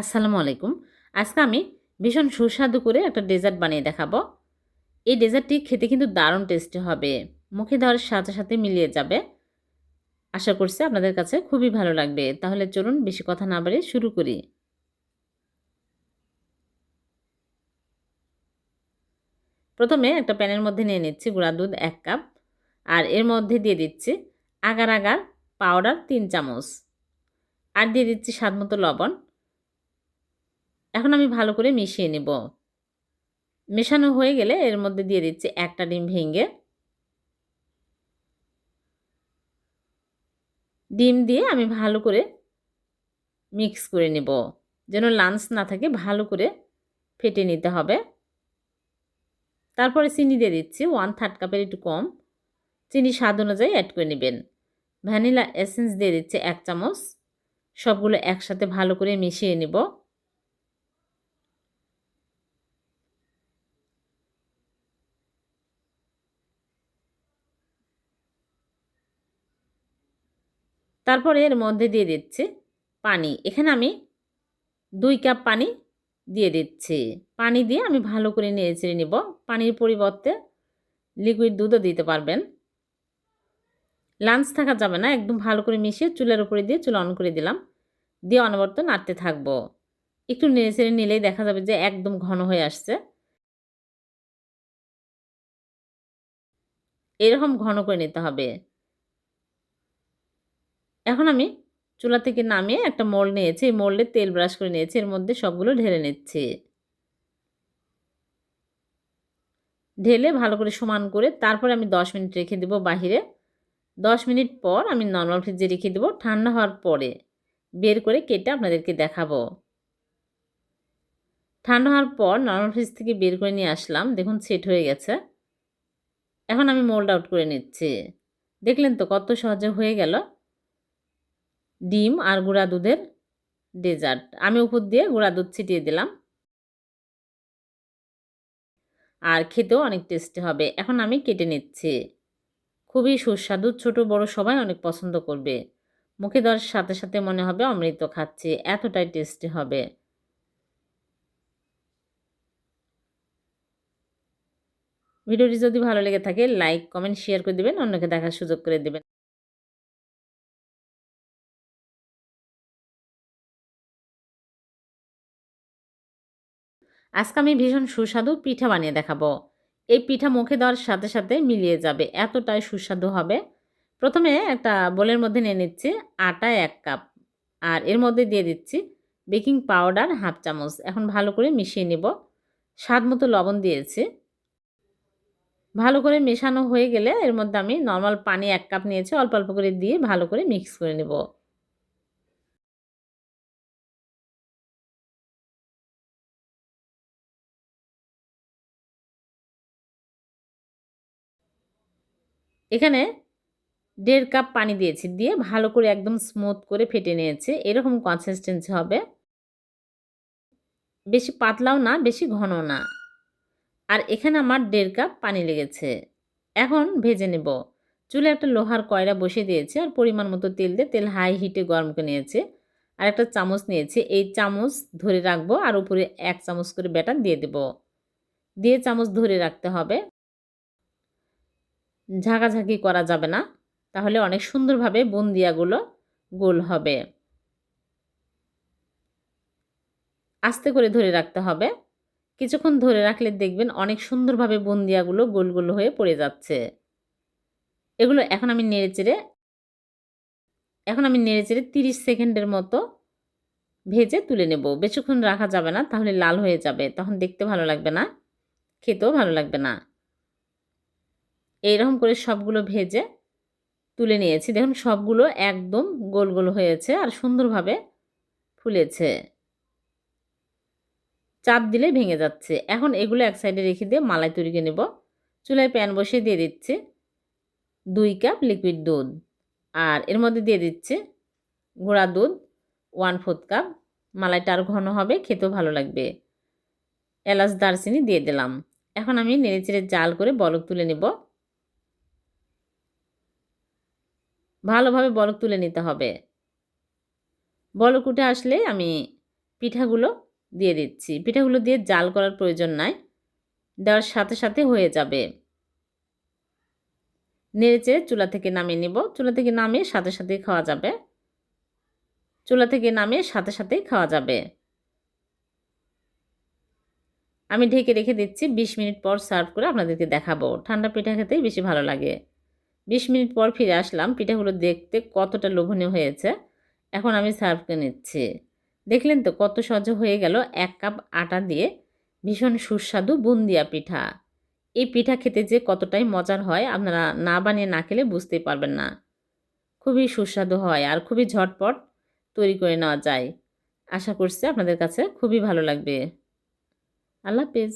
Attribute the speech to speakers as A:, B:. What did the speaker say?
A: আসসালামু আলাইকুম। আজকে আমি ভীষণ সুস্বাদু করে একটা ডেজার্ট বানিয়ে দেখাবো। এই ডেজার্টটি খেতে কিন্তু দারুণ টেস্টি হবে। মুখে দেওয়ার সাথে সাথে মিলিয়ে যাবে। আশা করছি আপনাদের কাছে খুবই ভালো লাগবে। তাহলে চলুন বেশি কথা না বাড়িয়ে শুরু করি। প্রথমে একটা প্যানের মধ্যে নিয়ে নিচ্ছি গুঁড়া দুধ এক কাপ। আর এর মধ্যে দিয়ে দিচ্ছি আগার আগার পাউডার তিন চামচ। আর দিয়ে দিচ্ছি স্বাদ মতো লবণ। এখন আমি ভালো করে মিশিয়ে নেব। মেশানো হয়ে গেলে এর মধ্যে দিয়ে দিচ্ছি একটা ডিম ভেঙে। ডিম দিয়ে আমি ভালো করে মিক্স করে নেব। যেন লাঞ্চ না থাকে, ভালো করে ফেটে নিতে হবে। তারপরে চিনি দিয়ে দিচ্ছি ওয়ান থার্ড কাপের একটু কম। চিনি স্বাদ অনুযায়ী অ্যাড করে নেবেন। ভ্যানিলা এসেন্স দিয়ে দিচ্ছি এক চামচ। সবগুলো একসাথে ভালো করে মিশিয়ে নেব। তারপরে এর মধ্যে দিয়ে দিচ্ছি পানি। এখানে আমি দুই কাপ পানি দিয়ে দিচ্ছি। পানি দিয়ে আমি ভালো করে নেড়ে চেড়ে নেব। পানির পরিবর্তে লিকুইড দুধও দিতে পারবেন। লাঞ্চ থাকা যাবে না। একদম ভালো করে মিশিয়ে চুলের উপরে দিয়ে চুল অন করে দিলাম। দিয়ে অনবর্ত নাড়তে থাকব। একটু নেড়ে চেড়ে নিলেই দেখা যাবে যে একদম ঘন হয়ে আসছে। এরকম ঘন করে নিতে হবে। এখন আমি চুলা থেকে নামিয়ে একটা মোল্ড নিয়েছি। এই তেল ব্রাশ করে নিয়েছি। এর মধ্যে সবগুলো ঢেলে নিচ্ছি। ঢেলে ভালো করে সমান করে তারপরে আমি দশ মিনিট রেখে দেবো বাহিরে। দশ মিনিট পর আমি নর্মাল ফ্রিজে রেখে দেবো। ঠান্ডা হওয়ার পরে বের করে কেটে আপনাদেরকে দেখাবো। ঠান্ডা হওয়ার পর নর্মাল ফ্রিজ থেকে বের করে নিয়ে আসলাম। দেখুন সেট হয়ে গেছে। এখন আমি মোল্ড আউট করে নিচ্ছি। দেখলেন তো কত সহজে হয়ে গেল। ডিম আর গুঁড়া দুধের ডেজার্ট। আমি উপর দিয়ে গুঁড়া দুধ ছিটিয়ে দিলাম। আর খেতেও অনেক টেস্টি হবে। এখন আমি কেটে নিচ্ছি। খুবই সুস্বাদু, ছোট, বড় সবাই অনেক পছন্দ করবে। মুখে দেওয়ার সাথে সাথে মনে হবে অমৃত খাচ্ছি। এতটাই টেস্টি হবে। ভিডিওটি যদি ভালো লেগে থাকে, লাইক, কমেন্ট, শেয়ার করে দেবেন। অন্যকে দেখার সুযোগ করে দেবেন। আজকে আমি ভীষণ সুস্বাদু পিঠা বানিয়ে দেখাবো। এই পিঠা মুখে দেওয়ার সাথে সাথে মিলিয়ে যাবে, এতটাই সুস্বাদু হবে। প্রথমে একটা বোলের মধ্যে নিয়ে নিচ্ছি আটা এক কাপ আর এর মধ্যে দিয়ে দিচ্ছি বেকিং পাউডার হাফ চামচ। এখন ভালো করে মিশিয়ে নেব। স্বাদ মতো লবণ দিয়েছি। ভালো করে মেশানো হয়ে গেলে এর মধ্যে আমি নর্মাল পানি এক কাপ নিয়েছি, অল্প অল্প করে দিয়ে ভালো করে মিক্স করে নেব। এখানে দেড় কাপ পানি দিয়েছি, দিয়ে ভালো করে একদম স্মুথ করে ফেটে নিয়েছে। এরকম কনসিস্টেন্সি হবে। বেশি পাতলাও না, বেশি ঘন না। আর এখানে আমার দেড় কাপ পানি লেগেছে। এখন ভেজে নেব। চুলে একটা লোহার কয়লা বসিয়ে দিয়েছে আর পরিমাণ মতো তেল দিয়ে তেল হাই হিটে গরম করে নিয়েছে। আর একটা চামচ নিয়েছি। এই চামচ ধরে রাখব আর উপরে এক চামচ করে ব্যাটার দিয়ে দেব। দিয়ে চামচ ধরে রাখতে হবে। ঝাঁকাঝাঁকি করা যাবে না। তাহলে অনেক সুন্দরভাবে বুন্দিয়াগুলো গোল হবে। আস্তে করে ধরে রাখতে হবে। কিছুক্ষণ ধরে রাখলে দেখবেন অনেক সুন্দরভাবে বুন্দিয়াগুলো গোল গোল হয়ে পড়ে যাচ্ছে। এগুলো এখন আমি নেড়ে চেড়ে, এখন আমি নেড়ে চেড়ে তিরিশ সেকেন্ডের মতো ভেজে তুলে নেব। বেশিক্ষণ রাখা যাবে না, তাহলে লাল হয়ে যাবে। তখন দেখতে ভালো লাগবে না, খেতেও ভালো লাগবে না। এইরকম করে সবগুলো ভেজে তুলে নিয়েছি। দেখুন, সবগুলো একদম গোল গোল হয়েছে আর সুন্দরভাবে ফুলেছে। চাপ দিলে ভেঙে যাচ্ছে। এখন এগুলো এক সাইডে রেখে দিয়ে মালাই তৈরি নেব। চুলায় প্যান বসিয়ে দিয়ে দিচ্ছি দুই কাপ লিকুইড দুধ আর এর মধ্যে দিয়ে দিচ্ছি গুঁড়া দুধ ওয়ান ফোর্থ কাপ। মালাইটা আরও ঘন হবে, খেতেও ভালো লাগবে। এলাচ, দারচিনি দিয়ে দিলাম। এখন আমি নেড়ে চেড়ে জাল করে বলক তুলে নেব। ভালোভাবে বলক তুলে নিতে হবে। বলক উঠে আসলে আমি পিঠাগুলো দিয়ে দিচ্ছি। পিঠাগুলো দিয়ে জাল করার প্রয়োজন নাই। দেওয়ার সাথে সাথে হয়ে যাবে। নেড়েচে চুলা থেকে নামিয়ে নিব। চুলা থেকে নামিয়ে সাথে সাথেই খাওয়া যাবে। চুলা থেকে নামিয়ে সাথে সাথেই খাওয়া যাবে। আমি ঢেকে রেখে দিচ্ছি। বিশ মিনিট পর সার্ভ করে আপনাদেরকে দেখাবো। ঠান্ডা পিঠা খেতেই বেশি ভালো লাগে। বিশ মিনিট পর ফিরে আসলাম। পিঠাগুলো দেখতে কতটা লোভনীয় হয়েছে। এখন আমি সার্ভ করে নিচ্ছি। দেখলেন তো কত সহজ হয়ে গেল এক কাপ আটা দিয়ে ভীষণ সুস্বাদু বুন্দিয়া পিঠা। এই পিঠা খেতে যে কতটাই মজার হয় আপনারা না বানিয়ে না খেলে বুঝতেই পারবেন না। খুবই সুস্বাদু হয় আর খুবই ঝটপট তৈরি করে নেওয়া যায়। আশা করছি আপনাদের কাছে খুবই ভালো লাগবে। আল্লাহ হাফেজ।